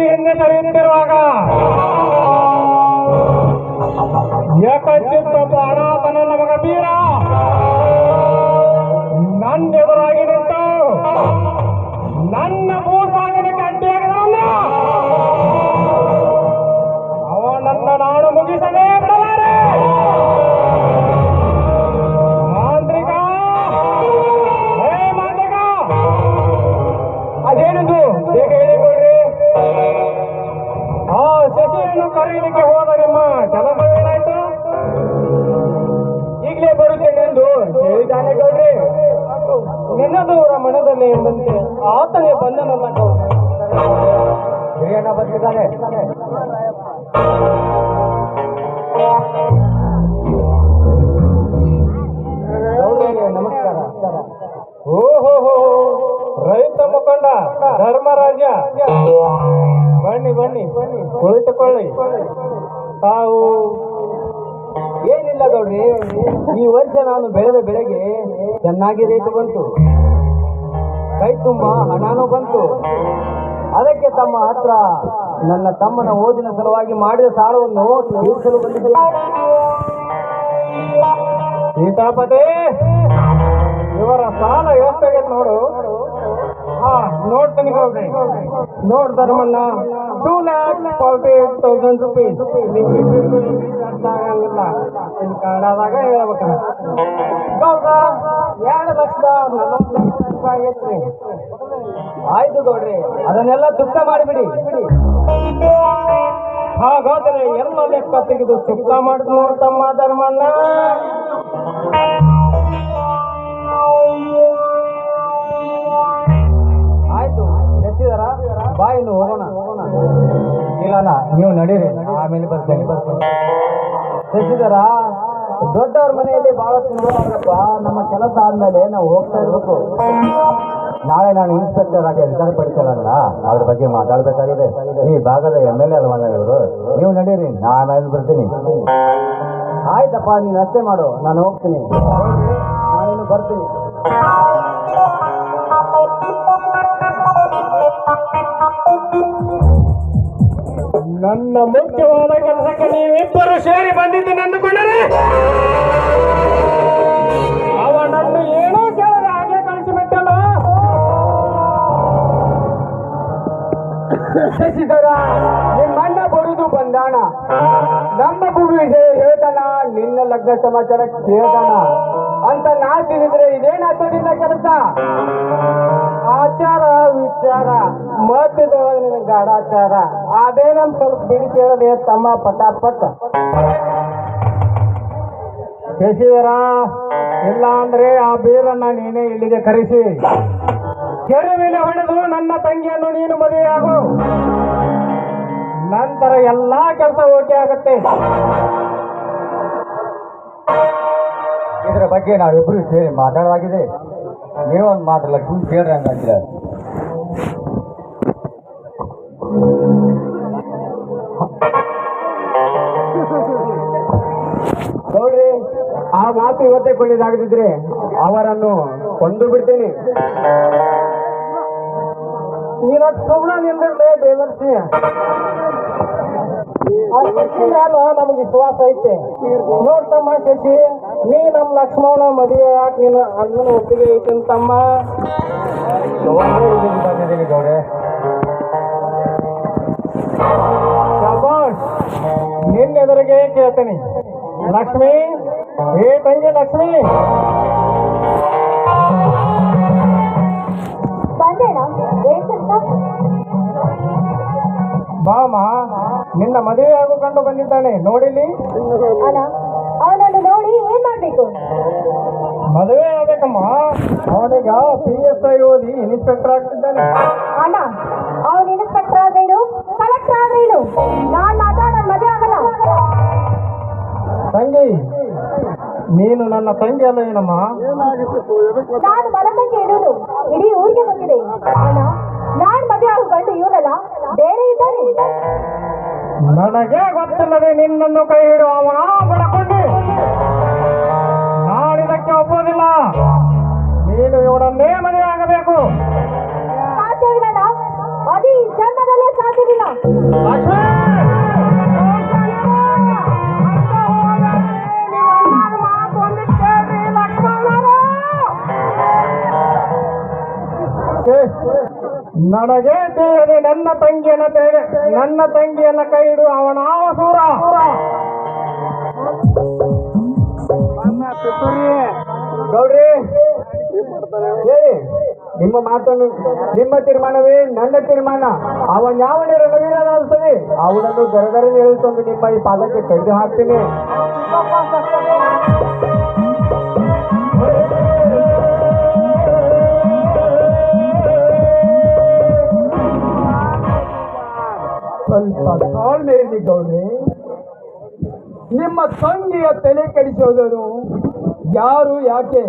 ಹೆಂಡತಿ ಹಿಂದೆ ನಡೆಯುತ್ತಿರುವಾಗ ಏಕಚಿತ್ತೊಬ್ಬ ಅನಾಥನ ನಮಗ ಬೀರ. ಓಹೋ ರೈತ ಮುಖಂಡ, ಧರ್ಮರಾಜ. ಬನ್ನಿ ಬನ್ನಿ, ಕುಳಿತುಕೊಳ್ಳಿ. ತಾವು ಏನಿಲ್ಲ ಗೌಡ್ರಿ, ಈ ವರ್ಷ ನಾನು ಬೆಳೆದ ಬೆಳೆಗೆ ಚೆನ್ನಾಗಿ ರೈತ ಬಂತು. ಕೈ ತುಂಬ ಹಣನೂ ಬಂತು. ಅದಕ್ಕೆ ತಮ್ಮ ಹತ್ರ ನನ್ನ ತಮ್ಮನ ಓದಿನ ಸಲುವಾಗಿ ಮಾಡಿದ ಸಾಲವನ್ನು ತೀರಿಸಲು ಬಂದಿದ್ದೆ ಸೀತಾಪತಿ! ಇವರ ಸಾಲ ಎಷ್ಟಾಗೈತೆ ನೋಡು? ಹಾ ನೋಡ್ತೀನಿ ಗೌಡ್ರಿ ನೋಡ್ Dharmanna two lakh forty eight thousand rupees ಆಗಂಗಿಲ್ಲ. ಇಲ್ಲಿ ಕನ್ನಡದಾಗ ಹೇಳ್ಬೇಕ ಗೌಡ್ರ, ಎರಡು ಲಕ್ಷದ ನಲವತ್ತು ರೂಪಾಯಿ ಆಯ್ತು ಗೌಡ್ರಿ, ಅದನ್ನೆಲ್ಲ ಚುಕ್ತ ಮಾಡಿಬಿಡಿ. ಹಾಗಾದ್ರೆ ಎಲ್ಲ ಲೆಕ್ಕ ತೆಗೆದು ಚುಕ್ತ ಮಾಡಿದ್ ನೋಡ್ತಮ್ಮ ಧರ್ಮಣ್ಣ. ನಡೀರಿ ಆಮೇಲೆ ಬರ್ತೇನೆ. ಎತ್ತಿದಾರ ದೊಡ್ಡವ್ರ ಮನೆಯಲ್ಲಿ ಬಹಳ ತಿಂಗಳಪ್ಪ ನಮ್ಮ ಕೆಲಸ ಆದ್ಮೇಲೆ ನಾವು ಹೋಗ್ತಾ ಇರ್ಬೇಕು. ನಾಳೆ ನಾನು ಇನ್ಸ್ಪೆಕ್ಟರ್ ಆಗಿ ರಿಟರ್ನ್ ಪಡಿಸಲ್ಲ ಅದ್ರ ಬಗ್ಗೆ ಮಾತಾಡ್ಬೇಕಾಗಿದೆ. ಈ ಭಾಗದ ಎಂ ಎಲ್ ಎ ಅಲ್ವಾ ಇವರು? ನೀವು ನಡೀರಿ, ನಾ ಆಮೇಲೆ ಬರ್ತೀನಿ. ಆಯ್ತಪ್ಪ, ನೀನು ಅಷ್ಟೇ ಮಾಡು, ನಾನು ಹೋಗ್ತೀನಿ. ನಾನೇನು ಬರ್ತೀನಿ. ನನ್ನ ಮುಖ್ಯವಾದ ಕೆಲಸಕ್ಕೆ ನೀವಿಬ್ಬರು ಸೇರಿ ಬಂದಿದ್ದು ಅಂದುಕೊಂಡರೆ ಅವನನ್ನು ಏನೋ ಕೇಳದೆ ಹಾಗೆ ಕಳಿಸಿಬಿಟ್ಟಲ್ಲ. ಶಶಿಧರ ನಿಮ್ಮಣ್ಣ ಬರುದು ಬಂದಾಣ. ನಮ್ಮ ಭೂಮಿ ವಿಷಯ ಹೇಳ್ತಾನ, ನಿನ್ನ ಲಗ್ನ ಸಮಾಚಾರ ಕೇಳ್ತಾನ. ಅಂತ ನಾ ತಿಳಿದ್ರೆ ಇದೇನಾಯ್ತು ನಿನ್ನ ಕೆಲಸ? ಆಚಾರ, ವಿಚಾರ ಮಧ್ಯದೊಳಗೆ ನಿನ್ನ ಗಾಢಾಚಾರ ಅದೇ ನಮ್ ಸ್ವಲ್ಪ ಬಿಡಿ ಕೇಳದೆ ತಮ್ಮ ಪಟಾಪಟ್. ಶಶಿಧರ ಇಲ್ಲ ಅಂದ್ರೆ ಆ ಬೀರನ್ನ ನೀನೇ ಇಲ್ಲಿಗೆ ಕರೆಸಿ. ಕೆರೆವಿನ ಹೊಡೆದು ನನ್ನ ತಂಗಿಯನ್ನು ನೀನು ಮದುವೆಯಾಗು. ನಂತರ ಎಲ್ಲಾ ಕೆಲಸ ಓಕೆ ಆಗುತ್ತೆ. ಇದರ ಬಗ್ಗೆ ನಾವಿಬ್ರು ಸೇರಿ ಮಾತಾಡಲಾಗಿದೆ. ಒಂದು ಮಾತು ಲಕ್ಷ್ಮಿ ಕೇಳ್ರಿ ನೋಡ್ರಿ, ಆ ಮಾತು ಇವತ್ತೇ ಕೊಳ್ಳಿದಾಗದಿದ್ರೆ ಅವರನ್ನು ಕೊಂದು ಬಿಡ್ತೀನಿ. ನೀನು ಸುಮ್ಮನೆ ನಿಂದಿರ್ಲೇ ದೇವರ್ಸಿ ಮ್ಯಾಲ ನಮ್ಗೆ ವಿಶ್ವಾಸ ಐತೆ. ನೋಡ್ತಮ್ಮ ಶಶಿ. ನೀ ನಮ್ಮ ಲಕ್ಷ್ಮಣ ಮದುವೆ ಯಾಕೆ ನೀನು ಅಣ್ಣನ ಒಪ್ಪಿಗೆ ಐತೆ ಅಂತಮ್ಮ ಬಂದಿದ್ದೀನಿ ಗೌಡೆ ನಿನ್ನ ಎದುರಿಗೆ ಕೇಳ್ತೀನಿ. ಲಕ್ಷ್ಮಿ ಏ ತಂಗಿ ಲಕ್ಷ್ಮಿ. ಬಾಮ ನಿನ್ನ ಮದುವೆ ಆಗು ಕಂಡು ಬಂದಿದ್ದಾನೆ. ನೋಡಿಲಿ ಮದುವೆ ಆಗ್ಬೇಕಮ್ಮ. ಅವನಿಗ ಪಿ ಎಸ್ ಐ ಓದಿ ಇನ್ಸ್ಪೆಕ್ಟರ್ ಆಗ್ತಿದ್ದಾನೆ. ಅಣ್ಣ ಅವ್ನು ಇನ್ಸ್ಪೆಕ್ಟರ್ ಆದ್ರೇನು? ಕಲೆಕ್ಟರ್ ಆದ್ರೇನು? ನಾನ್ ಮಾತ್ರ ನನ್ ಮದುವೆ ಆಗಲ್ಲ. ತಂಗಿ ನೀನು ನನ್ನ ತಂಗಿ ಅಲ್ಲ ಏನಮ್ಮ? ನಾನು ಮಲತಂಗೆ ಇಡೋದು ಇಡೀ ಊರಿಗೆ ಬಂದಿದೆ ಅಣ್ಣ ನಾನ್ ಮದುವೆ ಆಗೋ ಗಂಡು ಇವನಲ್ಲ ಬೇರೆ ಇದ್ದಾನೆ. ನನಗೆ ಗೊತ್ತಿಲ್ಲದೆ ನಿನ್ನನ್ನು ಕೈ ಹಿಡುವ ಅವನ ಬಡಕೊಂಡಿ ನಾನಿದಕ್ಕೆ ಒಪ್ಪೋದಿಲ್ಲ ನೀನು ಇವನನ್ನೇ ಮದುವೆ ಆಗಬೇಕು ಸಾಧ್ಯವಿಲ್ಲ ಅಣ್ಣ. ಅದು ಈ ಜನ್ಮದಲ್ಲೇ ಸಾಧ್ಯವಿಲ್ಲ. ನನಗೆ ತಿಳಿಯದೆ ನನ್ನ ತಂಗಿಯನ್ನ ತೆಗೆ ನನ್ನ ತಂಗಿಯನ್ನ ಕೈ ಹಿಡು ಅವನ ಸೂರ ಗೌಡ್ರಿ, ಹೇಳಿ, ನಿಮ್ಮ ಮಾತನ್ನು, ನಿಮ್ಮ ತೀರ್ಮಾನವೇ ನನ್ನ ತೀರ್ಮಾನ. ಅವನ್ ಯಾವ ನೀರಲ್ಲಿ ಅವನನ್ನು ಗರಗರ ಹೇಳಿಕೊಂಡು ನಿಮ್ಮ ಈ ಪಾದಕ್ಕೆ ಕಡಿದು ಹಾಕ್ತೀನಿ. ಸ್ವಲ್ಪ ತಾಳ್ಮೆ ಗೌಡ್ರಿ. ನಿಮ್ಮ ತಂಗಿಯ ತಲೆ ಕೆಡಿಸೋದನು ಯಾರು ಯಾಕೆ?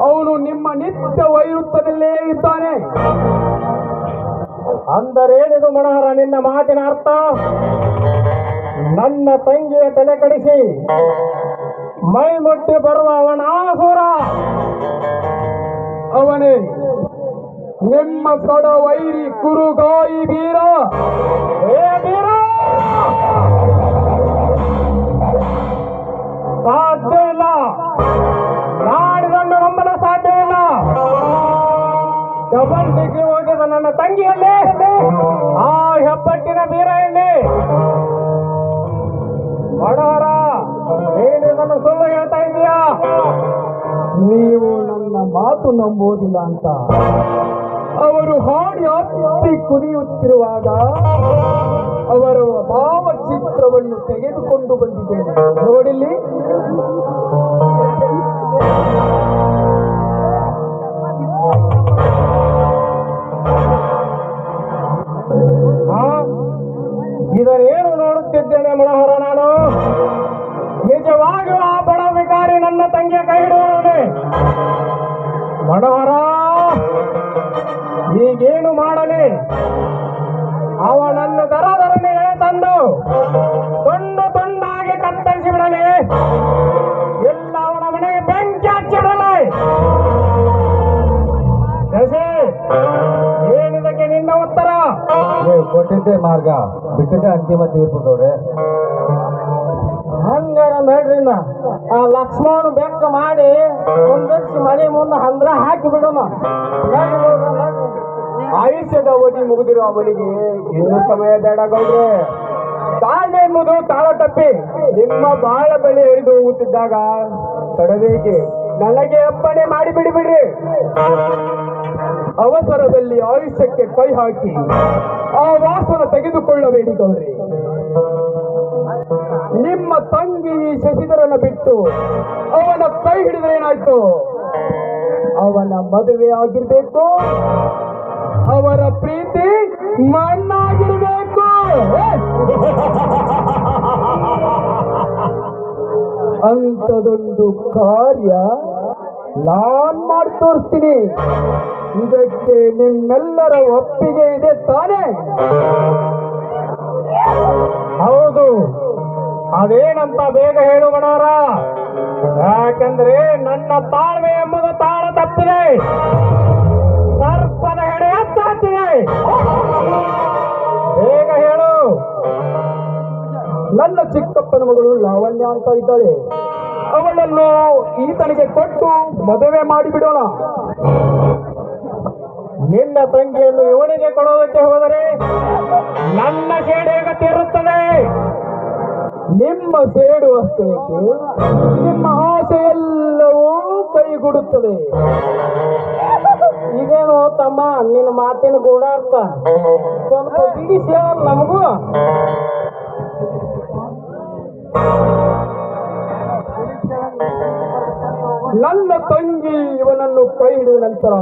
ಅವನು ನಿಮ್ಮ ನಿತ್ಯ ವೈರುತ್ತದಲ್ಲೇ ಇದ್ದಾನೆ. ಅಂದರೇನಿದು ಮನೋಹರ ನಿನ್ನ ಮಾತಿನ ಅರ್ಥ? ನನ್ನ ತಂಗಿಯ ತಲೆ ಕಡಿಸಿ ಮೈ ಮುಟ್ಟಿ ಬರುವ ಅವನ ಆಸುರ. ಅವನೇ ನಿಮ್ಮ ಕಡ ವೈರಿ ಕುರುಗಾಯಿ ಬೀರ ಏ ಬೀರ ಸಾಧ್ಯ ಇಲ್ಲ. ಮಾಡಿಕೊಂಡು ನಂಬಲು ಸಾಧ್ಯ ಇಲ್ಲ. ಡಬಲ್ ಡಿಗ್ರಿ ಹೋಗಿದ ನನ್ನ ತಂಗಿಯಲ್ಲಿ? ಆ ಹೆಬ್ಬಟ್ಟಿನ ಎಣ್ಣೆ. ಬಡವರ, ನೀನು ನನ್ನ ಸುಳ್ಳು ಹೇಳ್ತಾ ಇದೀಯಾ? ನೀವು ನನ್ನ ಮಾತು ನಂಬೋದಿಲ್ಲ ಅಂತ. ಅವರು ಹತ್ತಿ ಕುಣಿಯುತ್ತಿರುವಾಗ ಅವರು ಭಾವಚಿತ್ರವನ್ನು ತೆಗೆದುಕೊಂಡು ಬಂದಿದ್ದೇನೆ ನೋಡಿಲ್ಲಿ? ಇದನ್ನೇನು ನೋಡುತ್ತಿದ್ದೇನೆ ಮನೋಹರ ನಾನು? ನಿಜವಾಗಿಯೂ ಆ ಬಡ ವಿಕಾರಿ ನನ್ನ ತಂಗಿಯ ಕೈ ಹಿಡಿಯುವವನೇ ಮನೋಹರ! ಈಗೇನು ಮಾಡಲಿ? ಅವನನ್ನು ದರದರನೆ ತಂದು ತುಂಡು ತುಂಡಾಗಿ ಕತ್ತರಿಸಿ ಬಿಡಲಿ. ಎಲ್ಲ ಅವನ ಮನೆಗೆ ಬೆಂಕಿ ಹಚ್ಚಿಡಲಿ ಏನಿದಕ್ಕೆ ನಿನ್ನ ಉತ್ತರ? ಕೊಟ್ಟಿದ್ದೆ ಮಾರ್ಗ. ಬಿಟ್ಟಿದ್ದೆ ಅಂತಿಮ ತೀರ್ಪು ಗೌಡ್ರೆ ನೋಡ್ರಿನ ಆ ಲಕ್ಷ್ಮಣ ಬೆಕ್ಕ ಮಾಡಿ ಒಂದಷ್ಟು ಮನೆ ಮುಂದೆ ಹಂದ್ರ ಹಾಕಿ ಬಿಡೋಣ. ಆಯುಷ್ಯದ ಅವಧಿ ಮುಗಿದಿರೋ ಅವಳಿಗೆ ಇನ್ನು ಸಮಯ ಬೇಡ ಗೌಡ್ರೆ. ತಾಳ್ಮೆ ಎಂಬುದು ತಾಳ ತಪ್ಪಿ ನಿಮ್ಮ ಬಾಳ ಬಳಿ ಹಿಡಿದು ಹೋಗುತ್ತಿದ್ದಾಗ ತಡಬೇಕೆ ನನಗೆ ಅಪ್ಪಣೆ ಮಾಡಿ ಬಿಡಿ ಬಿಡ್ರಿ. ಅವಸರದಲ್ಲಿ ಆಯುಷ್ಯಕ್ಕೆ ಕೈ ಹಾಕಿ ಆ ವಾಸನ ತೆಗೆದುಕೊಳ್ಳಬೇಡಿ ಗೌಡ್ರಿ. ನಿಮ್ಮ ತಂಗಿ ಈ ಶಶಿಧರನ ಬಿಟ್ಟು ಅವನ ಕೈ ಹಿಡಿದ್ರೆ ಏನಾಯ್ತು? ಅವನ ಮದುವೆ ಆಗಿರ್ಬೇಕು. ಅವರ ಪ್ರೀತಿ ಮಣ್ಣಾಗಿರ್ಬೇಕು. ಅಂತದೊಂದು ಕಾರ್ಯ ನಾನ್ ಮಾಡಿ ತೋರಿಸ್ತೀನಿ ಇದಕ್ಕೆ ನಿಮ್ಮೆಲ್ಲರ ಒಪ್ಪಿಗೆ ಇದೆ ತಾನೇ? ಹೌದು. ಅದೇನಂತ ಬೇಗ ಹೇಳು ಯಾಕಂದ್ರೆ ನನ್ನ ತಾಳ್ಮೆ ಎಂಬುದು ತಾಳ ತಪ್ಪಿದೆ. ಸರ್ಪದ ಹೆಡೆ ಹತ್ತಿದೆ ಬೇಗ ಹೇಳು. ನನ್ನ ಚಿಕ್ಕಪ್ಪನ ಮಗಳು ಲಾವಣ್ಯ ಅಂತ ಇದ್ದಾಳೆ. ಅವಳನ್ನು ಈತನಿಗೆ ಕೊಟ್ಟು ಮದುವೆ ಮಾಡಿಬಿಡೋಣ. ನಿನ್ನ ತಂಗಿಯನ್ನು ಇವನಿಗೆ ಕೊಡೋದಕ್ಕೆ ಹೋದರೆ ಅಷ್ಟೇ ನಿಮ್ಮ ಆಸೆ ಎಲ್ಲವೂ ಕೈಗೂಡುತ್ತದೆ. ಇದೇನು ತಮ್ಮ, ನಿನ್ನ ಮಾತಿನ ಗೂಢಾರ್ಥ? ಸ್ವಲ್ಪ ಬಿಡಿಸಿ ನಮಗೂ? ನನ್ನ ತಂಗಿ ಇವನನ್ನು ಕೈ ಹಿಡಿದ ನಂತರ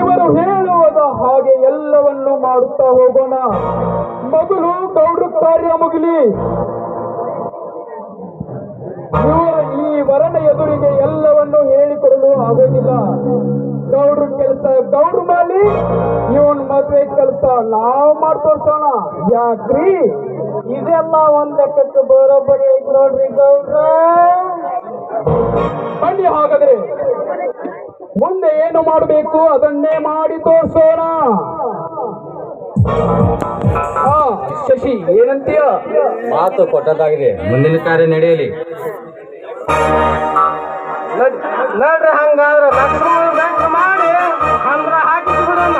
ಇವರು ಹೇಳುವುದ ಹಾಗೆ ಎಲ್ಲವನ್ನು ಮಾಡುತ್ತಾ ಹೋಗೋಣ. ಮೊದಲು ಗೌಡ್ರ ಕಾರ್ಯ ಮುಗಿಲಿ. ಇವರ ಈ ವರನ ಎದುರಿಗೆ ಎಲ್ಲವನ್ನು ಹೇಳಿಕೊಡಲು ಆಗೋದಿಲ್ಲ. ಗೌಡ್ರ ಕೆಲಸ ಗೌಡ್ರ ಮಾಡಿ ಇವನ್ ಮದ್ವೆ ಕೆಲಸ ನಾವು ಮಾಡಿ ಯಾಕ್ರಿ? ಇದೆಲ್ಲ ಒಂದ್ ಲೆಕ್ಕಕ್ಕೆ ಬರೋಬ್ಬರಿ ಐತ್ ನೋಡ್ರಿ ಗೌಡ್ರ. ಬನ್ನಿ ಹಾಗಾದ್ರೆ. ಮುಂದೆ ಏನು ಮಾಡಬೇಕು ಅದನ್ನೇ ಮಾಡಿ ತೋರಿಸೋಣ. ಶಶಿ ಏನಂತೀಯ? ಮಾತು ಕೊಟ್ಟದಾಗಿದೆ ಮುಂದಿನ ಕಾರ್ಯ ನಡೆಯಲಿ. ನಡ್ರಿ ಹಂಗಾದ್ರೆ. ಲಕ್ಷ್ಮಣ ಮಾಡಿ ಅಂದ್ರ ಹಾಕಿ ಬಿಡೋಣ